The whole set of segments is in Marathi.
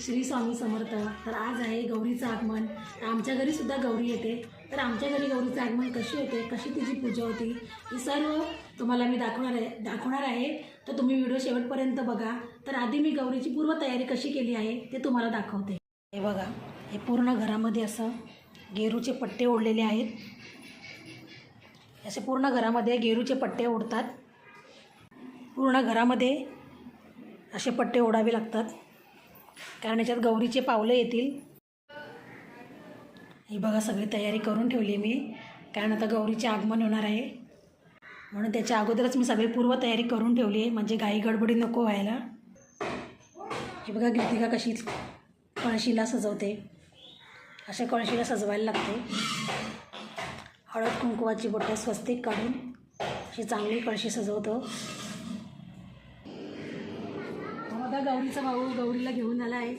श्री स्वामी समर्थ. तर आज आहे गौरीचं आगमन. तर आमच्या घरी सुद्धा गौरी येते. तर आमच्या घरी गौरीचं आगमन कशी होते? कशी तिची पूजा होती? ही सर्व तुम्हाला मी दाखवणार आहे. दाखवणार आहे. तर तुम्ही व्हिडिओ शेवटपर्यंत बघा. तर आधी मी गौरीची पूर्वतयारी कशी केली आहे ते तुम्हाला दाखवते. हे बघा. हे पूर्ण घरामध्ये असं गेरूचे पट्टे ओढलेले आहेत. असे पूर्ण घरामध्ये गेरूचे पट्टे ओढतात. पूर्ण घरामध्ये असे पट्टे ओढावे लागतात. कारण याच्यात गौरीचे पावलं येतील. ही बघा सगळी तयारी करून ठेवली मी. कारण आता गौरीचे आगमन होणार आहे. म्हणून त्याच्या अगोदरच मी सगळी पूर्वतयारी करून ठेवली आहे. म्हणजे गाई गडबडी नको व्हायला. ही बघा गीतिका कशी कळशीला सजवते. अशा कळशीला सजवायला लागते. हळद कुंकुवाची बोटं स्वस्तिक काढून अशी चांगली कळशी सजवतो. आता गौरीचा भाऊ गौरीला घेऊन आला आहे.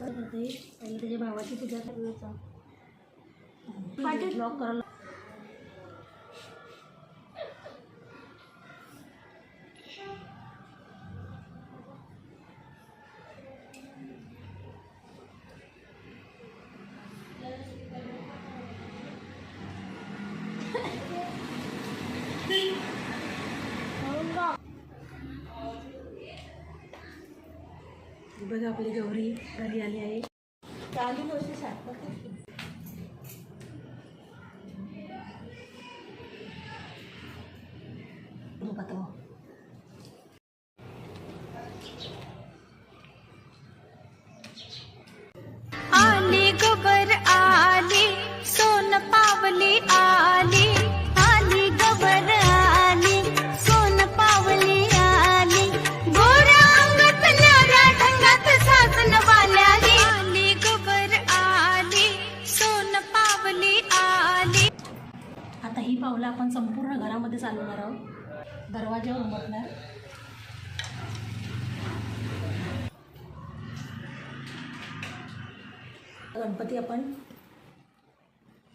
त्याच्या भावाची पूजा करायचा ब्लॉक करायला बघा आपली गौरी घरी आली आहे. चालू गोष्टी आता. आली ही पावलं आपण संपूर्ण घरामध्ये चालवणार आहोत दरवाजा उमटणार. गणपती आपण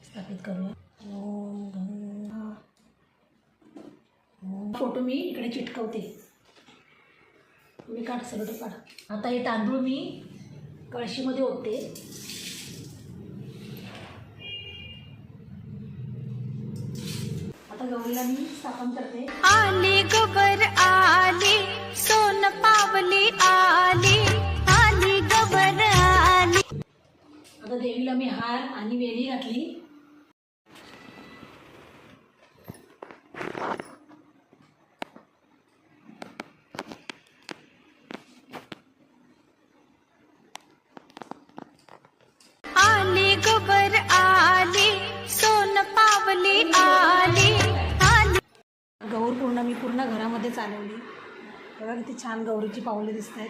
स्थापित करूया. ओम. फोटो मी इकडे चिटकवते. तुम्ही काढ सगळं काढा. आता हे तांदूळ मी कळशीमध्ये ओतते. गौरीला मी स्थापन करते. आली गबर आली सोन पावली आली आली गबर आली. आता देवीला मी हार आणि वेली घातली. मध्ये चालवली. बघा किती छान गौरीची पावले दिसत आहेत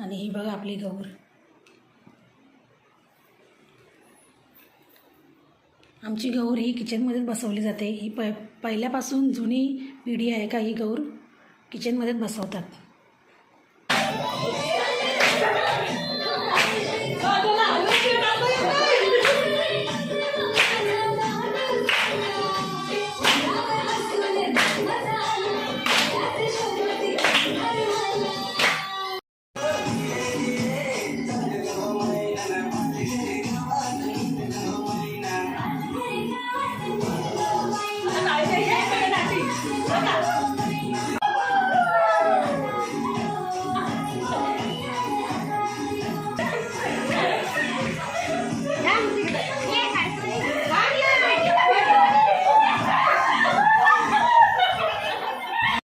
आणि ही बघा आपली गौर. आमची गौर ही किचनमध्येच बसवली जाते. ही प पहिल्यापासून जुनी पिढी आहे का ही गौर? किचनमध्येच बसवतात.